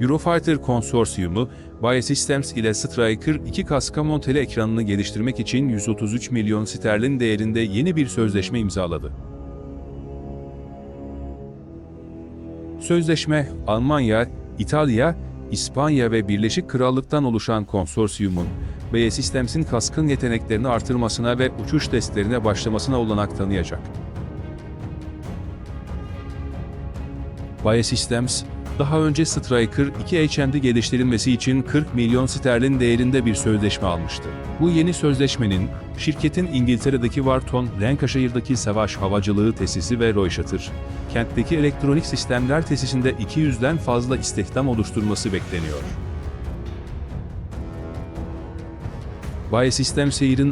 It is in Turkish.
Eurofighter Konsorsiyumu, Biosystems ile Striker 2 kaska monteli ekranını geliştirmek için 133 milyon sterlin değerinde yeni bir sözleşme imzaladı. Sözleşme, Almanya, İtalya, İspanya ve Birleşik Krallık'tan oluşan konsorsiyumun, Biosystems kaskın yeteneklerini artırmasına ve uçuş testlerine başlamasına olanak tanıyacak. Biosystems, daha önce Striker 2 HMD geliştirilmesi için 40 milyon sterlin değerinde bir sözleşme almıştı. Bu yeni sözleşmenin, şirketin İngiltere'deki Wharton, Lancashire'daki savaş havacılığı tesisi ve Royşatır, kentteki elektronik sistemler tesisinde 200'den fazla istihdam oluşturması bekleniyor. Biosystems Air'in